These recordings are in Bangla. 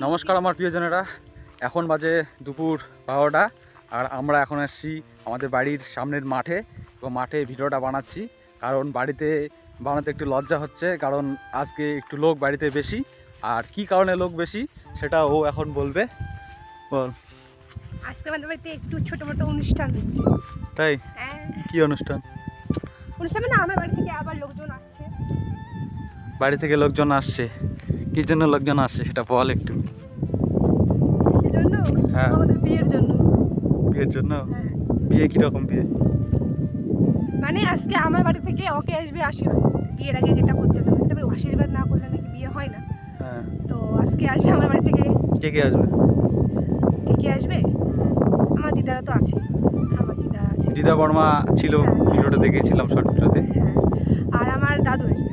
নমস্কার আমার প্রিয়জনেরা। এখন বাজে দুপুর বারোটা আর আমরা এখন আসছি আমাদের বাড়ির সামনের মাঠে। এবং মাঠে ভিডিওটা বানাচ্ছি। কারণ বাড়িতে বানাতে একটু লজ্জা হচ্ছে কারণ আজকে একটু লোক বাড়িতে বেশি। আর কি কারণে লোক বেশি সেটা ও এখন বলবে। বল। আজকে আমাদের বাড়িতে একটু ছোট মোটো অনুষ্ঠান হচ্ছে। তাই? হ্যাঁ। কি অনুষ্ঠান? অনুষ্ঠান মানে আমার বাড়ি থেকে আবার লোকজন আসছে। বাড়ি থেকে লোকজন আসছে। কি জন্য লোকজন আসছে সেটা বল একটু। হ্যাঁ। আমাদের বিয়ের জন্য। বিয়ের জন্য? হ্যাঁ। বিয়ে কীরকম বিয়ে? মানে আজকে আমার বাড়ি থেকে ওকে আসবে আশীর্বাদ। বিয়ের আগে যেটা করতে হবে তবে আশীর্বাদ না করলে নাকি বিয়ে হয় না। হ্যাঁ। তো আজকে আসবে আমার বাড়ি থেকে। কে কে আসবে? কে কে আসবে? আমার দিদারা তো আছে। আমার দিদা আছে। দিদা বর্মা ছিল ভিডিওটা দেখেছিলাম শর্ট ভিডিওতে আর আমার দাদু আসবে।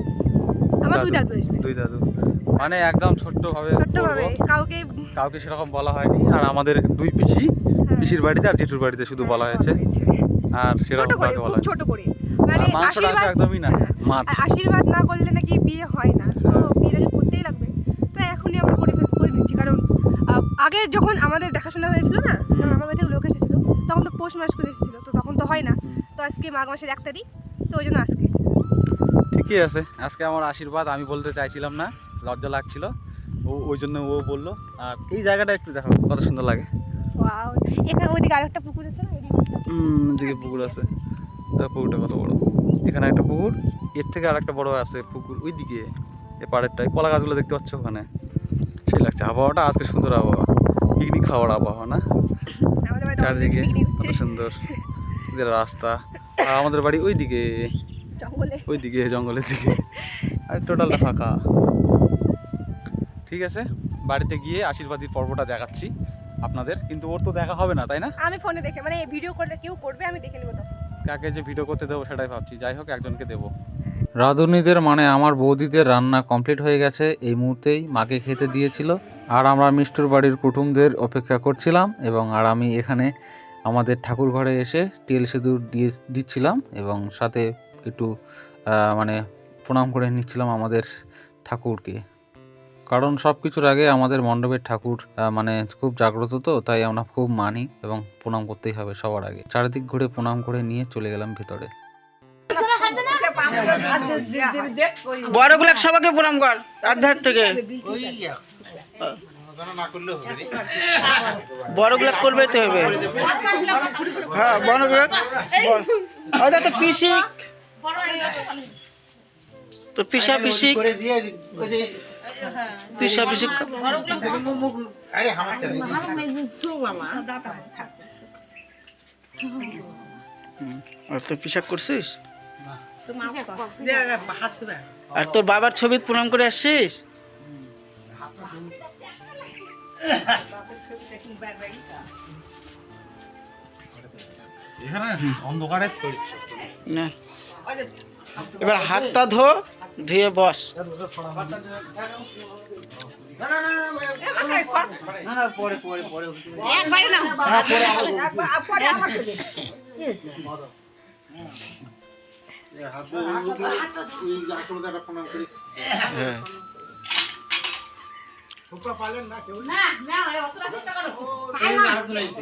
আমার দুই দাদু আসবে। দুই দাদু। মানে একদম ছোট্টভাবে ছোট্টভাবে। কাউকে কাউকে সেরকম বলা হয়নি। আর আমাদের দুই পিসি হ্যাঁ, পিসির বাড়িতে আর জেঠুর বাড়িতে শুধু বলা হয়েছে। আর সেরকম কাউকে বলা ছোট করে। মানে আশীর্বাদ একদমই না মাছ। আশীর্বাদ না করলে নাকি বিয়ে হয় না। তো আগে করতেই লাগবে। তো এখনই আমরা করে করে নিচ্ছি কারণ আগে যখন আমাদের দেখাশোনা হয়েছিল না যখন আমার বাড়িতে লোক এসেছিল তখন তো পৌষ মাস করে এসেছিল। তো তখন তো হয় না। তো আজকে মাঘ মাসের এক তারিখ। তো ওই জন্য আজকে। ঠিকই আছে। আজকে আমার আশীর্বাদ আমি বলতে চাইছিলাম না। লজ্জা লাগছিল। ও ওই জন্য ও বলল আর এই জায়গাটা একটু দেখো কত সুন্দর লাগে। ওয়াও এখানে ওইদিকে আরেকটা পুকুর আছে না? এদিকে পুকুর। হুম এদিকে পুকুর আছে। পুকুরটা কত বড়? এখানে একটা পুকুর এর থেকে আর একটা বড় আছে পুকুর ওই দিকে এ পাড়েরটাই কলা গাছগুলো দেখতে পাচ্ছ ওখানে? সেই লাগছে আবহাওয়াটা আজকে সুন্দর আবহাওয়া। পিকনিক খাওয়ার আবহাওয়া না? চারিদিকে কত সুন্দর। রাস্তা। আর আমাদের বাড়ি ওই দিকে ওই দিকে জঙ্গলের দিকে। আর টোটালটা ফাঁকা। ঠিক আছে? বাড়িতে গিয়ে আশীর্বাদীর পর্বটা দেখাচ্ছি আপনাদের। কিন্তু ওর তো দেখা হবে না তাই না? আমি ফোনে দেখে মানে ভিডিও করলে কেউ করবে আমি দেখে নেব কাকে যে ভিডিও করতে দেবো সেটাই ভাবছি। যাই হোক একজনকে দেবো। রাঁধুনিদের মানে আমার বৌদিদের রান্না কমপ্লিট হয়ে গেছে। এই মুহূর্তেই মাকে খেতে দিয়েছিল। আর আমরা মিষ্টুর বাড়ির কুটুমদের অপেক্ষা করছিলাম এবং আর আমি এখানে আমাদের ঠাকুর ঘরে এসে তেল সিঁদুর দিয়ে দিচ্ছিলাম এবং সাথে একটু মানে প্রণাম করে নিচ্ছিলাম আমাদের ঠাকুরকে। কারণ সব কিছুর আগে আমাদের মণ্ডপের ঠাকুর মানে খুব জাগ্রত তো, তাই আমরা খুব মানি এবং প্রণাম করতেই হবে সবার আগে। চারিদিক ঘুরে প্রণাম করে নিয়ে চলে গেলাম ভিতরে। বড়গুলা সবাইকে প্রণাম কর আধার থেকে। বড়গুলা করবে তো হবে। হ্যাঁ বড়গুলা ওটা তো পিসিক। তো পিসা পিসিক। পিসিক মুখ মুখ আরে আর তোর পিসাক করছিস? আর তোর বাবার ছবি প্রণাম করে আসছিস? এখানে অন্ধকারে না। এবার হাতটা ধো ধুয়ে বস। এই আলোচনা হয়েছে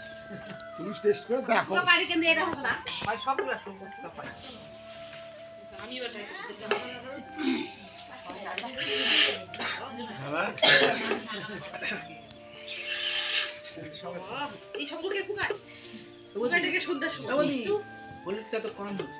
তুমি টেস্ট করে দেখো। হলুদটা তো কম হচ্ছে।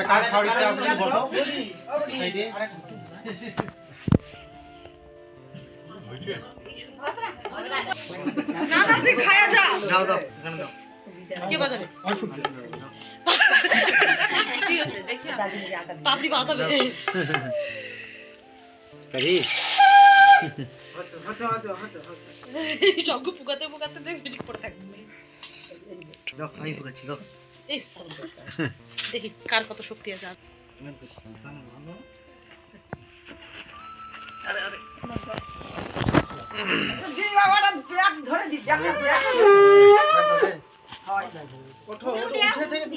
কার খাওয়ার ইচ্ছা আছে বলো সাইডে সবকে ফুকাতে ফুকাতে দেখি পড়ে থাকবে এই সালা। দেখি কার কত শক্তি আছে আর। উলে দিবে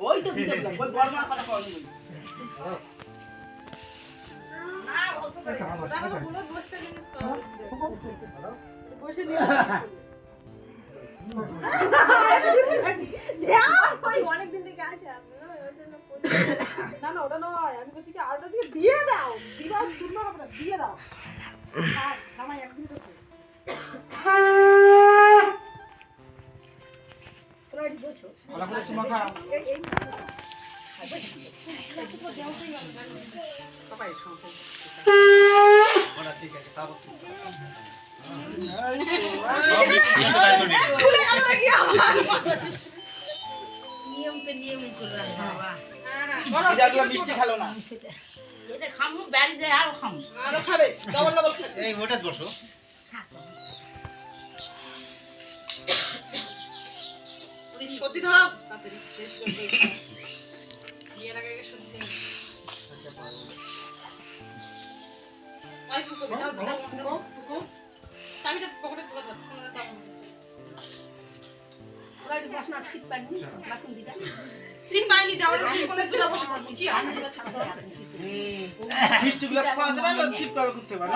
ওই তো দিদাগুলো ওই বর্মার কথা কওয়া অনেকদিন থেকে। না না ওটা নয় আমি বলছি কি আলটা দিয়ে দিয়ে দাও বিবাহ শূন্য হবে না দিয়ে দাও হ্যাঁ আমার একদিন তো ভালো করে চুমা খাও নিয়ম তো নিয়মই করে বাবা। মিষ্টি খেলো না এটা খামু বাড়ি যায় আরও খামু আরও খাবে ডবল ডবল খাবে এই ধরাও ছিট পাবে করতে পারে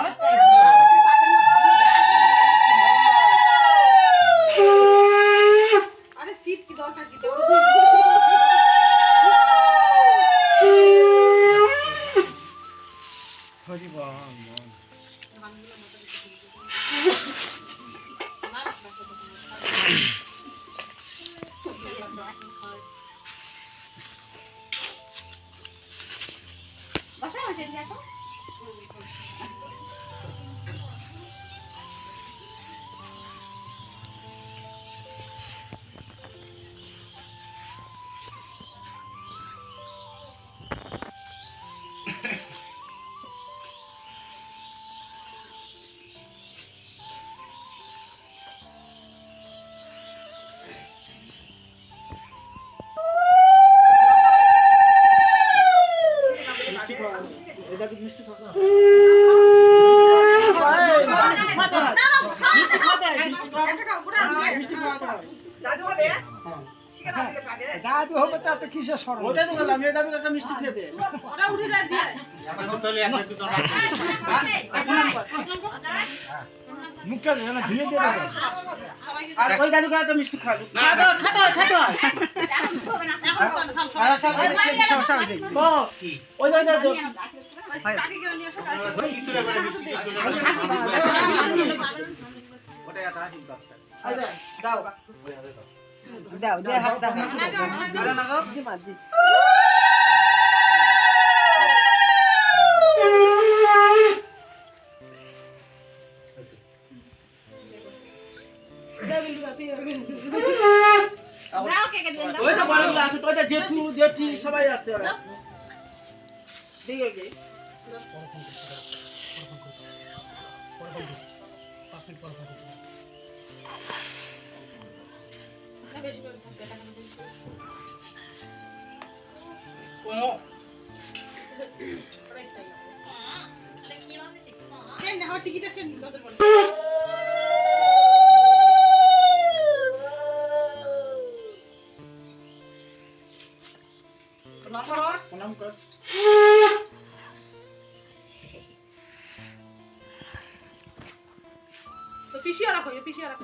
সিট কি দরকার কি তোর? কিসের সরল ওটাই তো বললাম এই দাদুকে একটা মিষ্টি দে। ওটা উঠে যায় দিয়ে। মুখটা যেন ধুয়ে দিয়ে দেবে আর ওই দাদুকে একটা মিষ্টি খাতে খাতে খাতে আর সব ওই দাদু একটা আশীর্বাদ। দাও। দাও দে হাত দাও। দিদা না গো দি মাসি। ওই তো বড়গুলো আছে ওই তো জেঠু জেঠি সবাই আছে ওরা। ঠিক আছে প্রণাম কর তো পিসিও রাখো পিসিও রাখো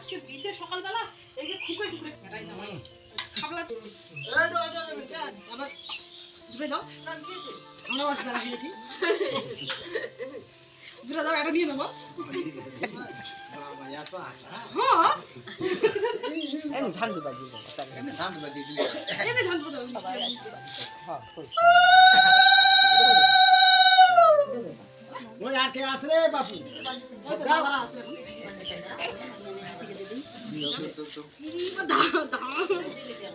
আজকে দিছে সকালবেলা এই যে খুকড়ে খুকড়ে খাবলা এই দাও দাও দাও আমার দুটো দাও। আমরা বাস দাঁড়া দিয়েছি দুটো দাও এটা নিয়ে নেব। হ্যাঁ। এই ধান দিবা দিব। এমনি ধান দাও ওই আর কে আসে বাপু?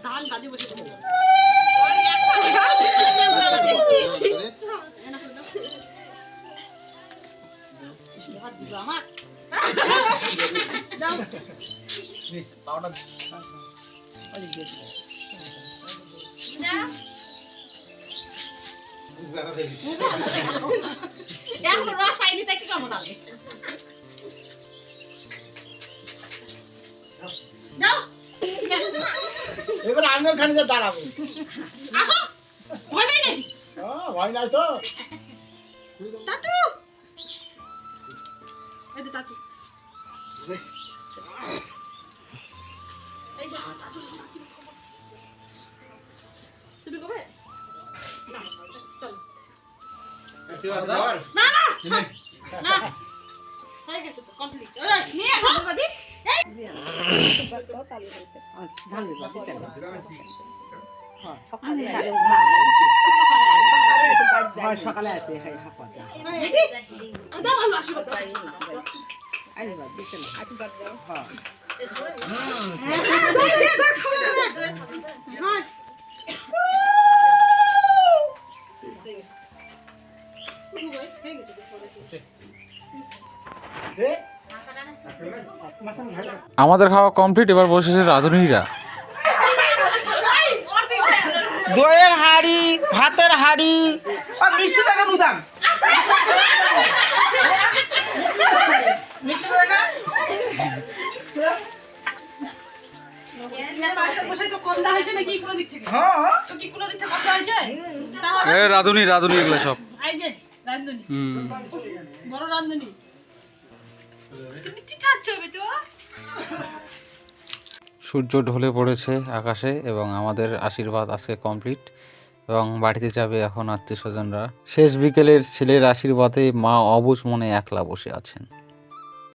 ধান কাজে বসে আমার এখন রস পাইনি তাই কি কেমন লাগে যাও। এবার আমি ওখানে দাঁড়াবো। আসো। ভয় পাই নাকি ভয় নাই তো। তাতু। এই যে তাতু। এই যে তাতু। তুমি কবে? না না না। না। হয়ে গেছে তো কমপ্লিট নিয়ে আসো সকালে আসে হয় আশীর্বাদ দাও আশীর্বাদ দিতে না আশীর্বাদ দাও হ্যাঁ আমাদের খাওয়া কমপ্লিট এবার বসেছে রাঁধুনিরা। দইয়ের হাড়ি ভাতের হাড়ি। আর মিষ্টি টাকা বুঝাম মিষ্টি টাকা তো তো রাঁধুনি এগুলো সব। বড় রান্ধুনি তুমি কি খাচ্ছ বেটো? সূর্য ঢলে পড়েছে আকাশে এবং আমাদের আশীর্বাদ আজকে কমপ্লিট এবং বাড়িতে যাবে এখন আত্মীয় স্বজনরা। শেষ বিকেলের ছেলের আশীর্বাদে মা অবুজ মনে একলা বসে আছেন।